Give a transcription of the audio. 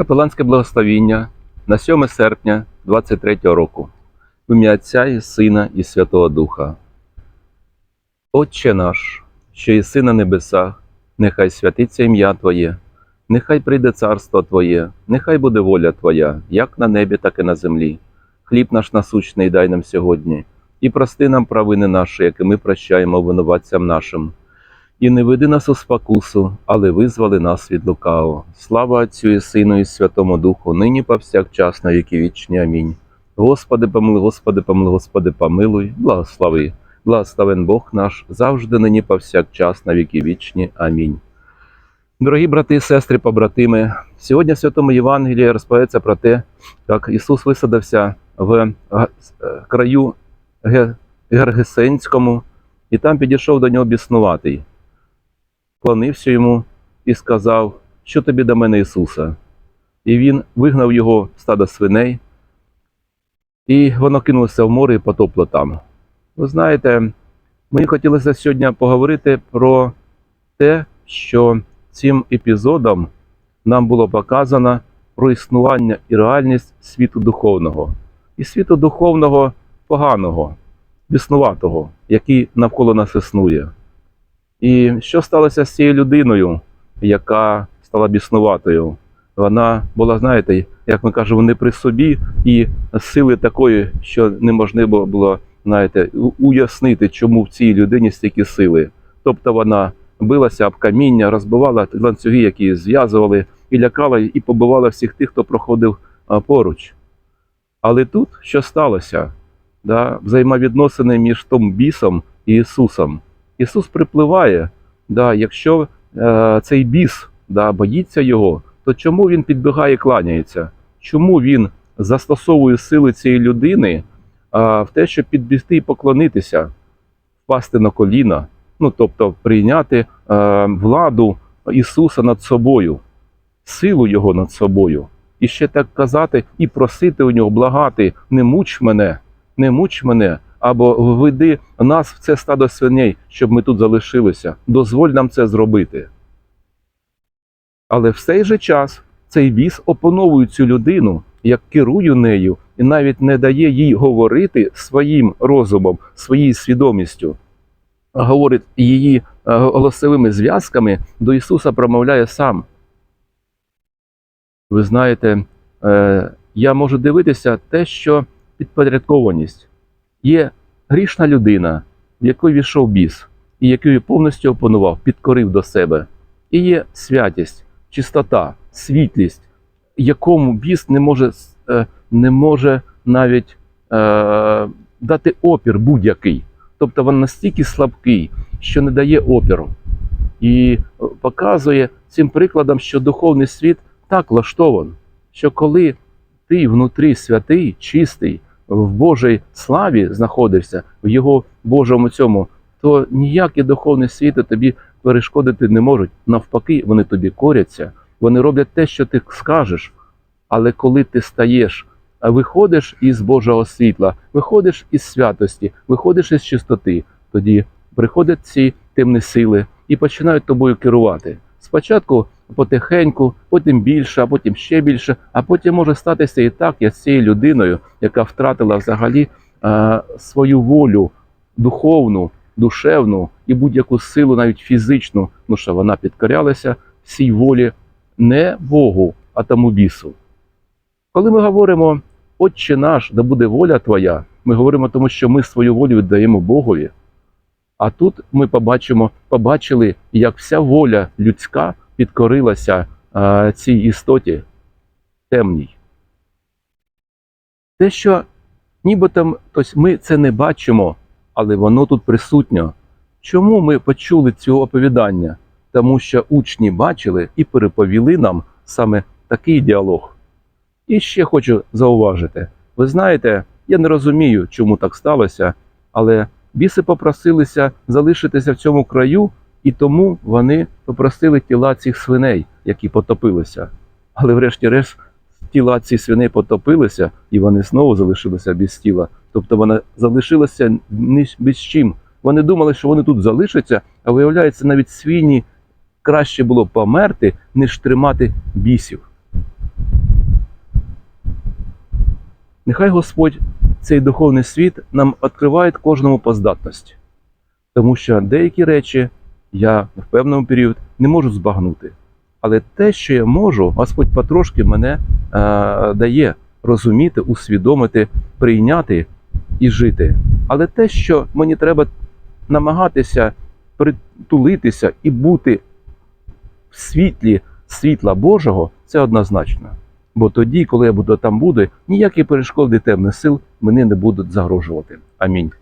Капеланське благословіння на 7 серпня 23 року. В ім'я Отця і Сина і Святого Духа. Отче наш, що єси на небесах, нехай святиться ім'я Твоє, нехай прийде царство Твоє, нехай буде воля Твоя, як на небі, так і на землі. Хліб наш насущний дай нам сьогодні, і прости нам провини наші, які ми прощаємо винуватцям нашим. І не веди нас у спокусу, але визвали нас від лукавого. Слава Отцю і Сину і Святому Духу, нині повсякчас на віки вічні. Амінь. Господи, помилуй, Господи, помилуй, Господи, помилуй, благослови. Благословен Бог наш, завжди нині повсякчас на віки вічні. Амінь. Дорогі брати сестри, побратими, сьогодні в Святому Євангелії розповідається про те, як Ісус висадився в е, краю Ге- Гергесенському, і там підійшов до нього біснуватий вклонився йому і сказав, що тобі до мене Ісуса. І він вигнав його в стадо свиней, і воно кинулося в море і потопло там. Ви знаєте, мені хотілося сьогодні поговорити про те, що цим епізодом нам було показано про існування і реальність світу духовного, і світу духовного поганого, біснуватого, який навколо нас існує. І що сталося з цією людиною, яка стала біснуватою? Вона була, знаєте, як ми кажемо, не при собі, і сили такої, що неможливо було, знаєте, уяснити, чому в цій людині стільки сили. Тобто вона билася об каміння, розбивала ланцюги, які її зв'язували, і лякала і побивала всіх тих, хто проходив поруч. Але тут що сталося? Да? Взаємовідносини між тим бісом і Ісусом. Ісус припливає, да, якщо е, цей біс да, боїться його, то чому він підбігає і кланяється? Чому він застосовує сили цієї людини е, в те, щоб підбігти і поклонитися, впасти на коліна, ну тобто прийняти е, владу Ісуса над собою, силу Його над собою, і ще так казати і просити у нього, благати, не муч мене, не муч мене, або введи нас в це стадо свиней, щоб ми тут залишилися. Дозволь нам це зробити. Але в цей же час цей біс опановує цю людину, як керує нею, і навіть не дає їй говорити своїм розумом, своєю свідомістю, говорить її е, голосовими зв'язками, до Ісуса промовляє сам. Ви знаєте, е, я можу дивитися те, що підпорядкованість є грішна людина, в якої війшов біс, і якою повністю опанував, підкорив до себе. І є святість, чистота, світлість, якому біс не може, е, не може навіть е, дати опір будь-який. Тобто він настільки слабкий, що не дає опіру. І е, показує цим прикладом, що духовний світ так влаштований, що коли ти внутрі святий, чистий, в Божій славі знаходишся, в Його Божому цьому, то ніякі духовні світи тобі перешкодити не можуть. Навпаки, вони тобі коряться, вони роблять те, що ти скажеш. Але коли ти стаєш, виходиш із Божого світла, виходиш із святості, виходиш із чистоти, тоді приходять ці темні сили і починають тобою керувати. Спочатку потихеньку, потім більше, а потім ще більше, а потім може статися і так, як з цією людиною, яка втратила взагалі е, свою волю духовну, душевну і будь-яку силу, навіть фізичну, ну що вона підкорялася всій волі не Богу, а тому бісу. Коли ми говоримо Отче наш, да буде воля Твоя, ми говоримо тому, що ми свою волю віддаємо Богові. А тут ми побачимо, побачили, як вся воля людська підкорилася а, цій істоті темній. Те, що нібито тобто ми це не бачимо, але воно тут присутньо. Чому ми почули цього оповідання? Тому що учні бачили і переповіли нам саме такий діалог. І ще хочу зауважити: ви знаєте, я не розумію, чому так сталося, але біси попросилися залишитися в цьому краю, і тому вони попросили тіла цих свиней, які потопилися. Але врешті-решт тіла цих свиней потопилися, і вони знову залишилися без тіла. Тобто вони залишилися ні без чим. Вони думали, що вони тут залишаться, а виявляється, навіть свині краще було померти, ніж тримати бісів. Нехай Господь цей духовний світ нам відкриває кожному по здатності. Тому що деякі речі я в певному період не можу збагнути. Але те, що я можу, Господь потрошки мене е, дає розуміти, усвідомити, прийняти і жити. Але те, що мені треба намагатися притулитися і бути в світлі світла Божого, це однозначно. Бо тоді, коли я буду там буду, ніякі перешкоди темних сил мені не будуть загрожувати. Амінь.